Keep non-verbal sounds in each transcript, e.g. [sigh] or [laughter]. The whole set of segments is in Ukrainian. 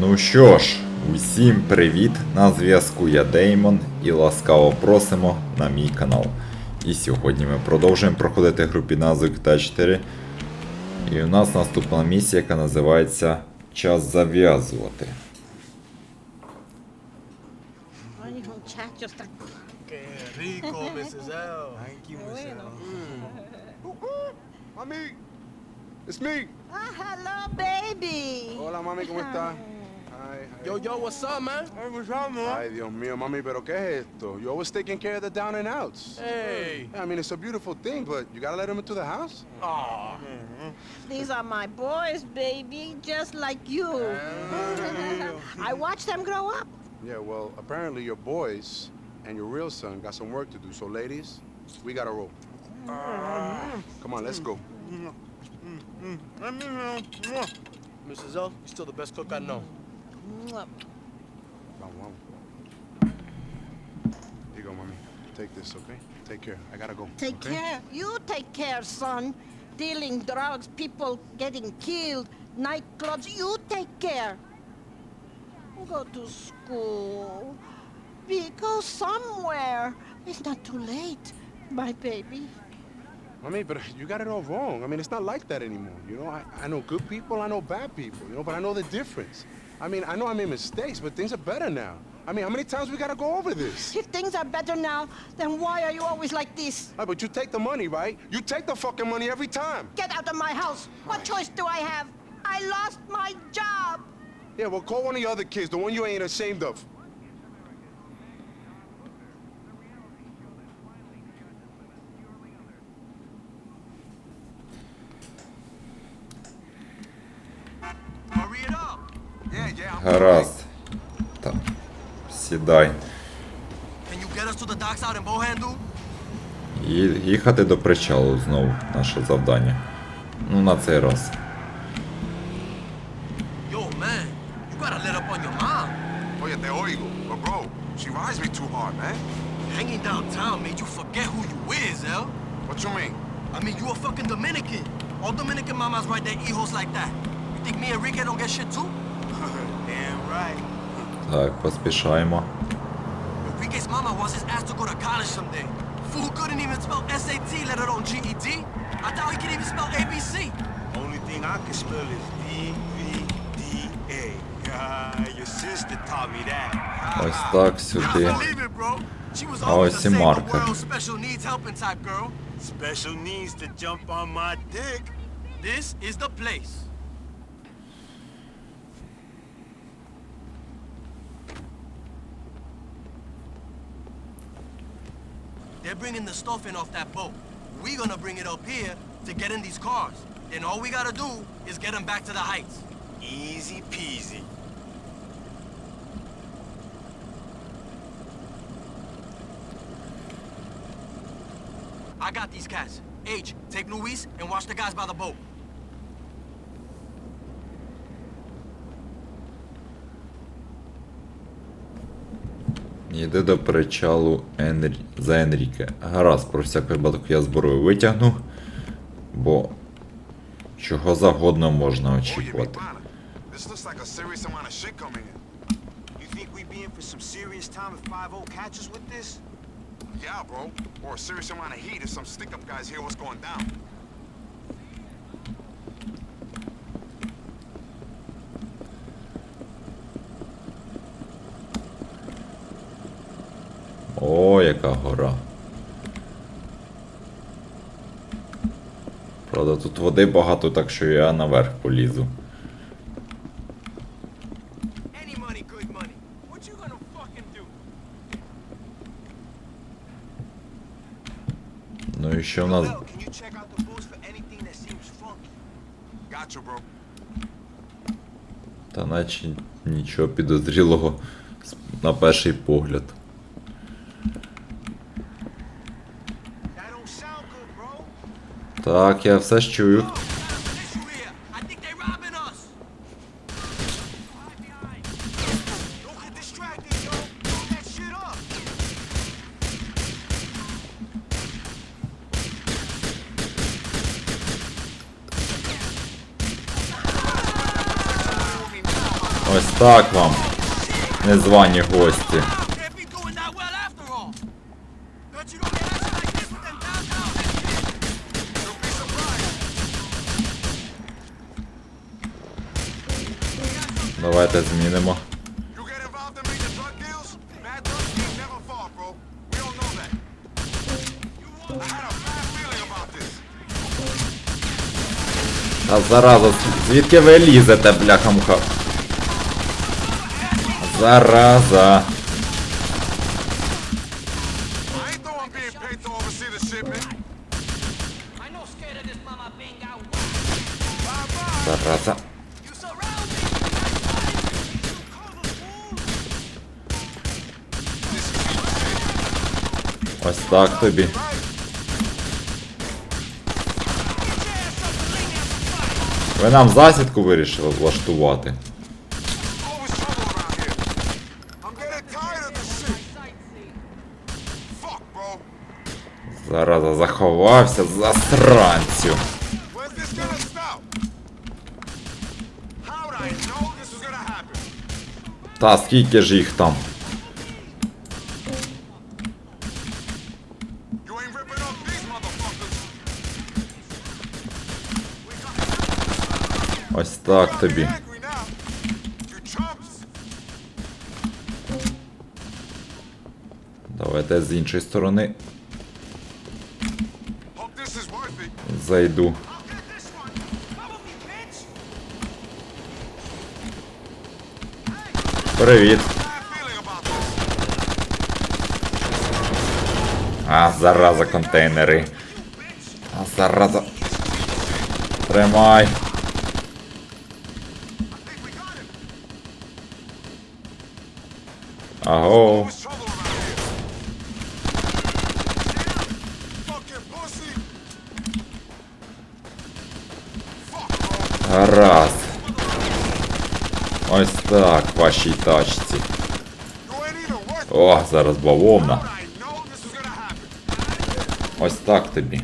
Ну що ж, усім привіт! На зв'язку я Деймон і ласкаво просимо на мій канал. І сьогодні ми продовжуємо проходити гру під назвою GTA 4. І у нас наступна місія, яка називається Час зав'язувати. It's me. Ah, hello, baby. Hola, mami, ¿cómo estás? Ay, Yo, yo, what's up, man? Hey, what's up, Ay, Dios mío, mami, pero ¿qué es esto? You always taking care of the down and outs. Hey. Yeah, I mean, it's a beautiful thing, but you gotta let them into the house. Aw. These are my boys, baby, just like you. [laughs] I watch them grow up. Yeah, well, apparently your boys and your real son got some work to do. So, ladies, we gotta roll. Ah. Come on, let's go. Mm, mm, mm, Mrs. L, you're still the best cook I know. Vamos, vamos. Here you go, mommy. Take this, okay? Take care. I gotta go. Take okay? care. You take care, son. Dealing drugs, people getting killed, nightclubs. You take care. Go to school. Be go somewhere. It's not too late, my baby. Mommy, but you got it all wrong. I mean, it's not like that anymore. You know, I, I know good people, I know bad people, you know, but I know the difference. I mean, I know I made mistakes, but things are better now. I mean, how many times we gotta go over this? If things are better now, then why are you always like this? Ah, but you take the money, right? You take the fucking money every time. Get out of my house. What choice do I have? I lost my job. Yeah, well, call one of the other kids, the one you ain't ashamed of. Гаразд. Так. Сідай. Can you get us to the docks out in Bohandu? І їхати до причалу знову наше завдання. Ну, на цей раз. Yo, man, you gotta let up on your mom. Oye, te oigo. But bro, she rides me too hard, man. Hanging downtown made you forget who you is, L. What you mean? I mean, you a fucking Dominican. All Dominican mamas ride their hijos like that. You think me and Enrique don't get shit too? Damn right. Так, поспішаємо. Enrique's mama wants his ass to go to college someday. Fool couldn't even spell SAT, let alone GED. I thought he could even spell ABC. Only thing I can spell is D V D A. Ah, your sister taught me that. Ось так I сюди. believe it, bro. She was Oh, always it's the a save the marker. world special needs helping type girl. Special needs to jump on my dick. This is the place. Bringing the stuff in off that boat. we gonna bring it up here to get in these cars. Then all we gotta do is get them back to the heights. Easy peasy. I got these cats. H, take Luis and watch the guys by the boat. Йди до причалу Енрі... за Енріке. Гаразд, про всяк випадок я зброю витягну, бо чого завгодно можна очікувати. pana. This looks like a serious amount of shit coming in. You think we be in for some serious time if 5 catches with this? Yeah, bro. Or a serious amount of heat if some stick-up guys hear what's going down. О, яка гора. Правда, тут води багато, так що я наверх полізу. Ну і що в нас. Та наче нічого підозрілого на перший погляд. Так, я все ж чую. Ось так вам, незвані гості. Давайте змінимо. А зараза, звідки ви лізете, бляха-муха? Зараза. Зараза. Ось так тобі. Ви нам засідку вирішили влаштувати. Зараза заховався за сранцю. Та скільки ж їх там? Так тобі. Давайте з іншої сторони. Зайду. Привіт. А, зараза контейнери. А, зараза. Тримай. Аго. Гаразд. Ось так, вашій тачці. О, зараз бавовна. Ось так тобі.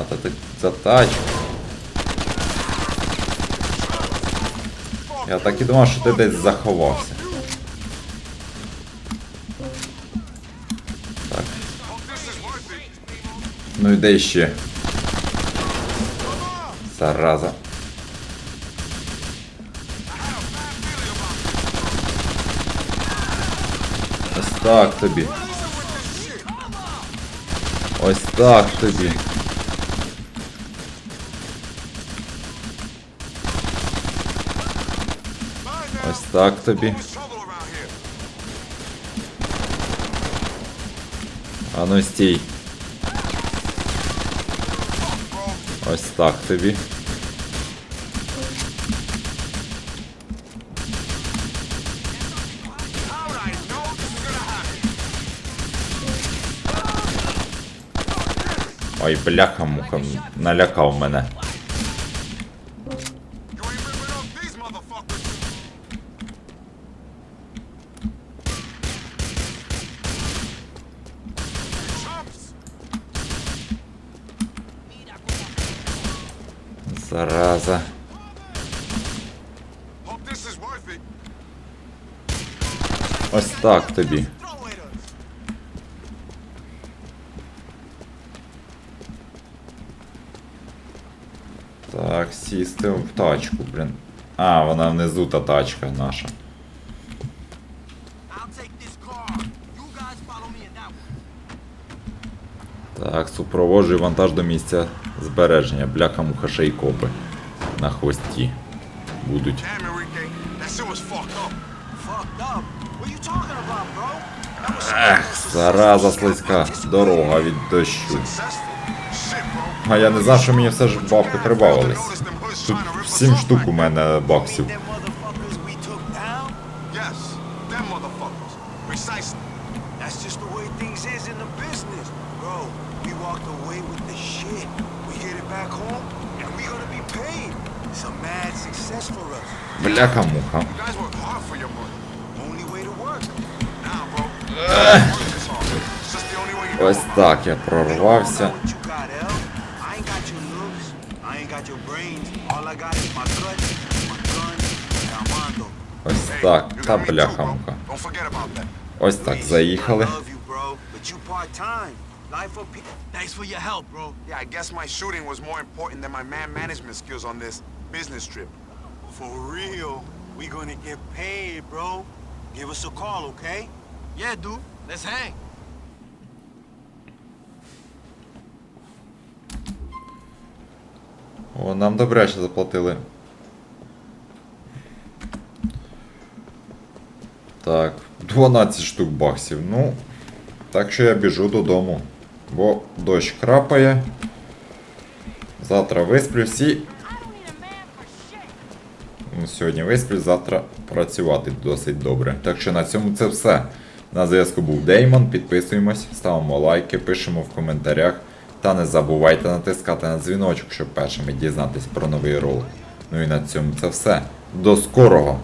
А, та так за. Я так і думав, що ти десь заховався. Так. Ну і де ще? Зараза. Ось так тобі. Ось так тобі. Так тобі. А ну стій. Ось так тобі. Ой, бляха муха, налякав мене. Зараза. Ось так тобі. Так, сісти в тачку, блін. А, вона внизу та тачка наша. Так, супроводжую вантаж до місця збереження, бляха і копи на хвості будуть. Ех, зараза слизька, дорога від дощу. А я не знав, що мені все ж бабки прибавились. Тут 7 штук у мене баксів. walked away with the shit. We get it back home, and we gonna be paid. It's a mad success for us. Бляха-муха. You guys work hard for your money. Only way to work. Now, bro. Ось так я прорвався. Ось так, та бляха-муха. Ось так, заїхали. Life of people. Thanks for your help, bro. Yeah, I guess my shooting was more important than my man management skills on this business trip. For real, we gonna get paid, bro. Give us a call, okay? Yeah, dude. Let's hang. О, нам добряче заплатили. Так, 12 штук баксів. Ну, так що я біжу додому. Бо дощ крапає. Завтра висплюсь і. Сьогодні висплюсь, завтра працювати досить добре. Так що на цьому це все. На зв'язку був Деймон. Підписуємось, ставимо лайки, пишемо в коментарях. Та не забувайте натискати на дзвіночок, щоб першими дізнатись про новий ролик. Ну і на цьому це все. До скорого!